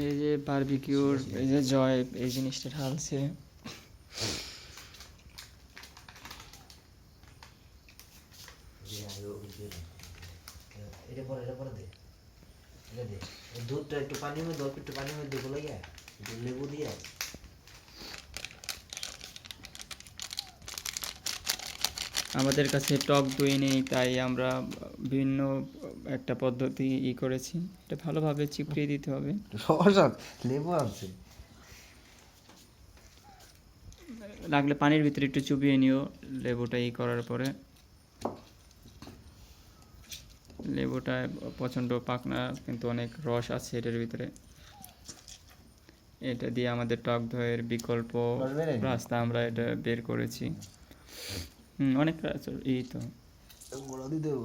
এই যে বারবিকিউর এই যে জয় এই জিনিসটা ঢালছে। দুধটা একটু পানির মধ্যে অল্প একটু পানির মধ্যে গুলো গিয়া লেবু দিয়া আমাদের কাছে টক দই নেই তাই আমরা বিভিন্ন একটা পদ্ধতি ই করেছি। এটা ভালোভাবে চিপড়িয়ে দিতে হবে। রস লেবু আনছে। লাগলে পানির ভিতরে একটু চুবিয়ে নিও লেবুটা ই করার পরে। লেবুটা প্রচণ্ড পাকনা কিন্তু অনেক রস আছে এটার ভিতরে। এটা দিয়ে আমাদের টক দইয়ের বিকল্প? রাস্তা আমরা এটা বের করেছি। হুম অনেক রাস- ই তো। গুঁড়ো দিয়ে দেবো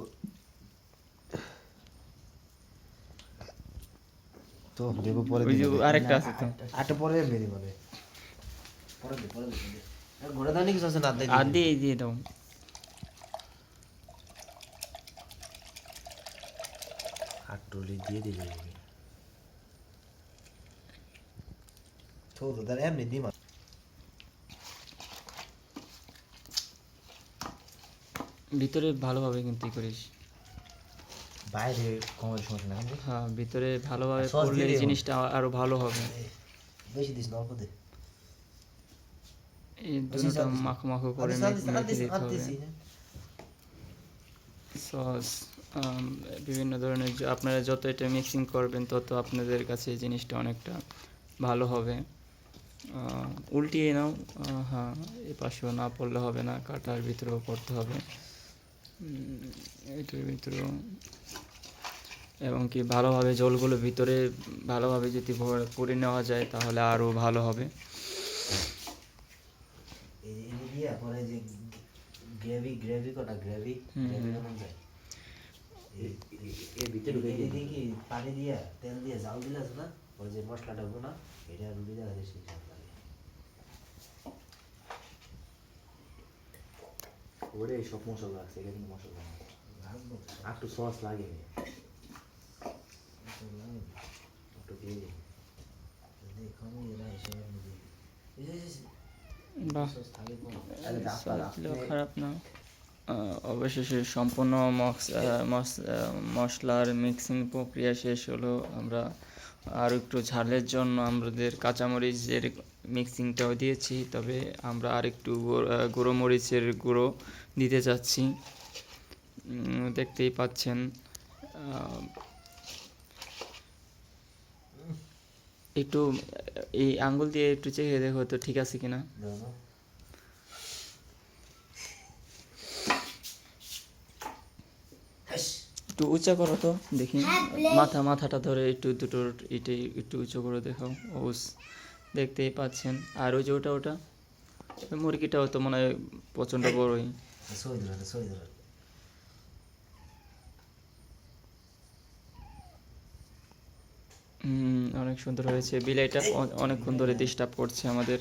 তো লেবু পরে ওই যে আরেকটা আছে তো। আ- পরে মেরি বলে পরে দে পরে দে দে। ঘোড়া দানি কিছু আছে না দে আর দিয়ে দিয়ে দাও। হাটুলি দিয়ে দিলে। তো তার এমনি দিমা ভিতরে ভালোভাবে কিন্তু করিস। বাইরে কমের সমস্যা না হ্যাঁ ভিতরে ভালোভাবে করলে জিনিসটা আরও ভালো হবে। বেশি দিস না অল্প দে। এই আচ্ছা। মাখো মাখো করে আদিস, আদিস, মেখে দিতে হবে। হ্যাঁ। সস আম, বিভিন্ন ধরনের আপনারা যত এটা মিক্সিং করবেন তত আপনাদের কাছে এই জিনিসটা অনেকটা ভালো হবে। উল্টিয়ে নাও। হ্যাঁ এ পাশেও না পড়লে হবে না কাটার ভিতরেও পড়তে হবে। এটার ভিতরেও এবং কি ভালোভাবে জলগুলো ভিতরে ভালোভাবে যদি ভরে- নেওয়া যায় তাহলে আরও ভালো হবে। এই এই দিয়ে পরে যে গ্রেভি গ্রেভি কটা? গ্রেভি? গ্রেভি হুম। এর ভিতরে কি পানি দিয়া তেল দিয়ে জাল দিলে আছে না? ওই যে মশলাটা গুলো না এটা রুটি দেখা যায় ওরে সব মশলা আছে এটা কিন্তু মশলা একটু সস লাগে একটু দিয়ে দিই। যে- যে- খারাপ না। অবশেষে সম্পূর্ণ মশলার মিক্সিং প্রক্রিয়া শেষ হলো। আমরা আর একটু ঝালের জন্য আমাদের কাঁচামরিচ কাঁচামরিচের মিক্সিংটাও দিয়েছি তবে আমরা আর একটু গো- আহ, গুঁড়ো মরিচের গুঁড়ো দিতে চাচ্ছি। উম, দেখতেই পাচ্ছেন একটু এই আঙ্গুল দিয়ে একটু চেখে দেখো তো ঠিক আছে কিনা? না। একটু উঁচা করো তো দেখি। মাথা মাথাটা ধরে একটু দুটোর এটাই একটু উঁচু করে দেখাও ওস দেখতেই পাচ্ছেন। আর ওই যে ওটা ওটা? মুরগিটাও তো মনে হয় প্রচণ্ড বড়ই। হুম, অনেক সুন্দর হয়েছে। বিলাইটা অনেকক্ষণ ধরে ডিস্টার্ব করছে আমাদের।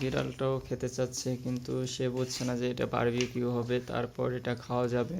বিড়ালটাও খেতে চাচ্ছে কিন্তু সে বুঝছে না যে এটা বারবিকিউ হবে তারপর এটা খাওয়া যাবে।